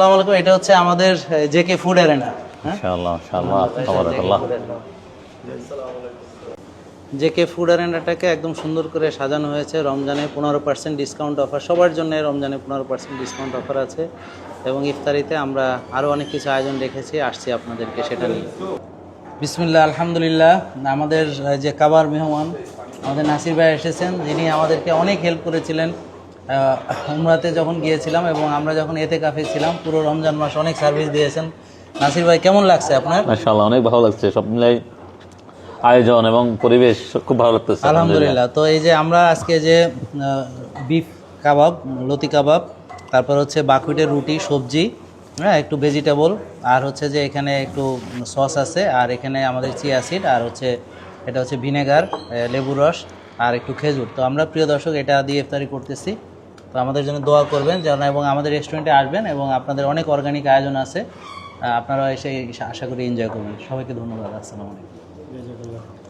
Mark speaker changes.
Speaker 1: আসসালামু আলাইকুম এটা হচ্ছে আমাদের জেকে ফুড অ্যারেনা হ্যাঁ?
Speaker 2: ইনশাআল্লাহ ইনশাআল্লাহ তাবারাকাল্লাহ
Speaker 1: জেকে ফুড অ্যারেনাটাকে একদম সুন্দর করে সাজানো হয়েছে। রমজানে পনেরো পার্সেন্ট ডিসকাউন্ট অফার সবার জন্য রমজানে পনেরো পার্সেন্ট ডিসকাউন্ট অফার আছে। এবং ইফতারিতে আমরা আরও অনেক কিছু আয়োজন রেখেছি আসছি আপনাদেরকে সেটা নিয়ে। বিসমিল্লাহ আলহামদুলিল্লাহ। আমাদের যে কাবার মেহমান আমাদের নাসির ভাই এসেছেন যিনি আমাদেরকে অনেক হেল্প করেছিলেন। উমরাতে যখন গিয়েছিলাম এবং আমরা যখন এতে কাফে ছিলাম পুরো রমজান মাস অনেক সার্ভিস দিয়েছেন। নাসির ভাই কেমন লাগছে আপনার?
Speaker 2: মাশাআল্লাহ অনেক ভালো লাগছে। সব মিলাই আয়োজন এবং পরিবেশ খুব ভালো লাগতেছে
Speaker 1: আলহামদুলিল্লাহ। তো এই যে আমরা আজকে যে বিফ কাবাব লতি কাবাব তারপর হচ্ছে বাকুইটের রুটি সবজি হ্যাঁ একটু ভেজিটেবল আর হচ্ছে যে এখানে একটু সস আছে আর এখানে আমাদের চিয়া সিড আর হচ্ছে এটা হচ্ছে ভিনেগার লেবু রস আর একটু খেজুর। তো আমরা প্রিয় দর্শক এটা দিয়ে ইফতারি করতেছি। তো আমাদের জন্য দোয়া করবেন যেন এবং আমাদের রেস্টুরেন্টে আসবেন এবং আপনাদের অনেক অর্গানিক আয়োজন আছে। আপনারা এসে আশা করি এনজয় করবেন। সবাইকে ধন্যবাদ। আসসালামু আলাইকুম।